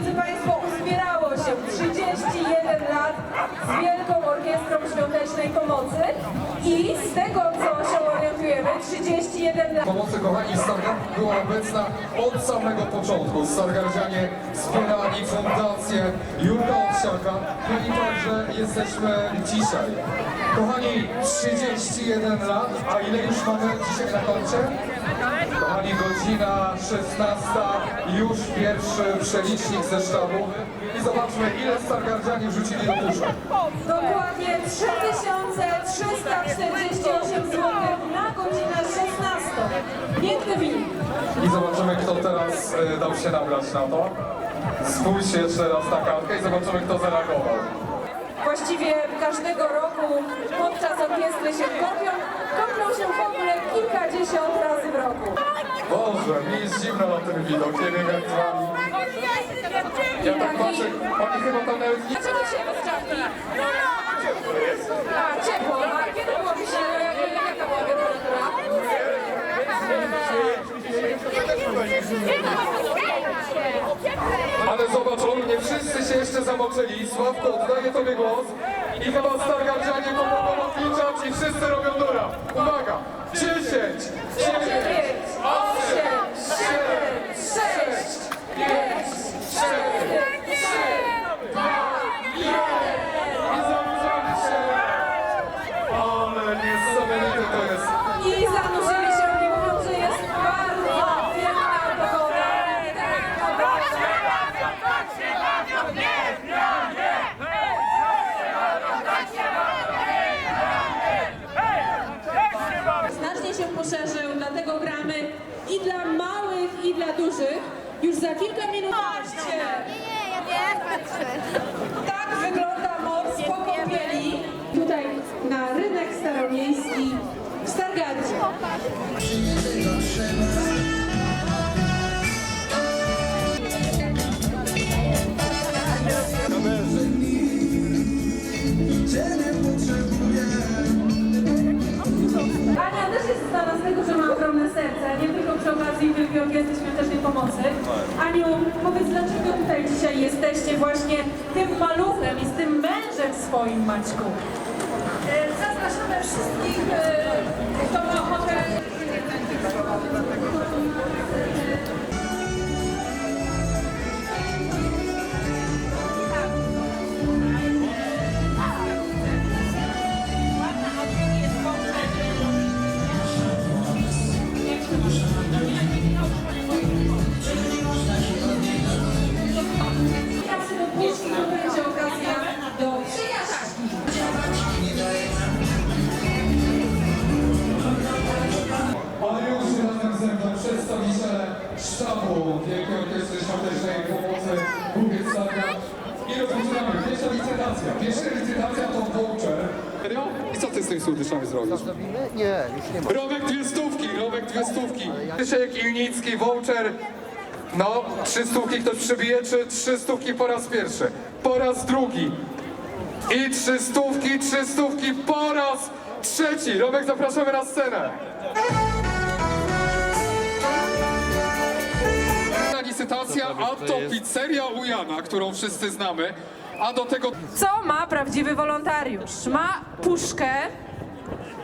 drodzy Państwo, uzbierało się 31 lat z Wielką Orkiestrą Świątecznej Pomocy i z tego, co się orientujemy, 31 lat... Pomocy kochani Stargard była obecna od samego początku. Stargardzianie wspierali fundację Jurka Owsiaka, no i także jesteśmy dzisiaj. Kochani, 31 lat, a ile już mamy dzisiaj na koncie? Kochani, godzina 16, już pierwszy przelicznik ze sztabu. I zobaczmy, ile Stargardzianie wrzucili do puszek. Dokładnie 3348 zł na godzinę 16. Piękny wynik. I zobaczymy, kto teraz e, dał się nabrać na to. Spójrzcie jeszcze raz na kartkę i zobaczymy, kto zareagował. Właściwie każdego roku podczas orkiestry się kopią, kopią się w ogóle kilkadziesiąt razy w roku. Boże, mi jest zimno na ten widok, nie wiem jak z wami. Ja tak patrzę, oni chyba tam nawet nie... Dlaczego się czapki? A, ciepło. A kiedy było się, jaka była temperatura? Ale zobacz, oni nie wszyscy się jeszcze zamoczyli. Sławko, oddaję tobie głos. I chyba stargardzianie pomogą odliczać i wszyscy robią dura. Uwaga! 10, i dla małych, i dla dużych. Już za kilka minut. Patrzcie! Nie, ja nie patrzę. Tak wygląda moc po kąpieli. Tutaj na rynek staromiejski w Stargardzie. Ania też jest znana z tego, że ma ogromne serce, nie tylko przy okazji Wielkiej Orkiestry Świątecznej Pomocy. Aniu, powiedz, dlaczego tutaj dzisiaj jesteście właśnie tym maluchem i z tym mężem swoim, Maćku? Zapraszamy wszystkich, e, kto ma razem ze mną przedstawiciele sztabu Wielkiej Orkiestry Świątecznej Pomocy Stargard. I rozpoczynamy. Pierwsza licytacja. Pierwsza licytacja to voucher. Serio? I co ty z tymi słodyczami zrobisz? Nie, już nie ma. Robek dwie stówki, Robek dwie stówki. Krzysiek Ilnicki, voucher. No, trzy stówki ktoś przebije, czy trzy stówki po raz pierwszy? Po raz drugi. I trzy stówki, trzy stówki po raz trzeci. Robek, zapraszamy na scenę. Licytacja, a to pizzeria u Jana, którą wszyscy znamy. A do tego Co ma prawdziwy wolontariusz? Ma puszkę,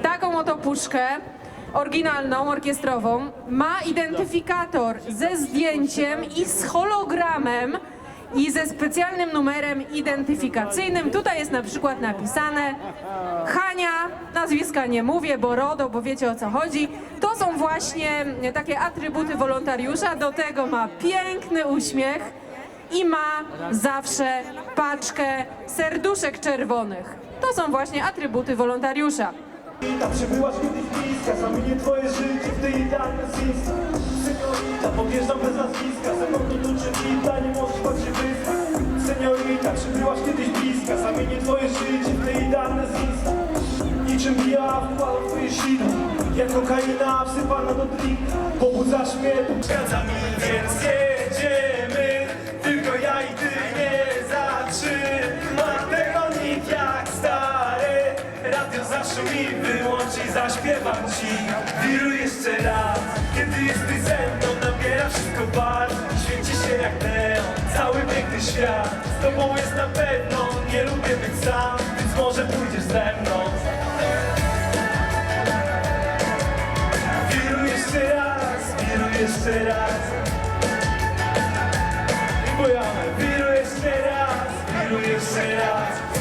taką oto puszkę, oryginalną, orkiestrową. Ma identyfikator ze zdjęciem i z hologramem i ze specjalnym numerem identyfikacyjnym. Tutaj jest na przykład napisane Hania, nazwiska nie mówię, bo RODO, bo wiecie o co chodzi. To są właśnie takie atrybuty wolontariusza. Do tego ma piękny uśmiech i ma zawsze paczkę serduszek czerwonych. To są właśnie atrybuty wolontariusza. Ta przybyłaś kiedyś bliska, zamienię twoje życie Niczym ja wkładam w jak kokaina wsypana do drink Pobudzasz mnie, zgadza mi, więc jedziemy. Tylko ja i ty nie zatrzymam. Tego nikt jak stary. Radio zaszumi, wyłączy, zaśpiewam ci. Wiruj jeszcze raz, kiedy jesteś ze mną Nabiera wszystko barw, świeci się jak neon Cały inny świat. Z tobą jest na pewno, nie lubię być sam. Więc może pójdziesz ze mną wiruj jeszcze raz I bojamy, wiruj jeszcze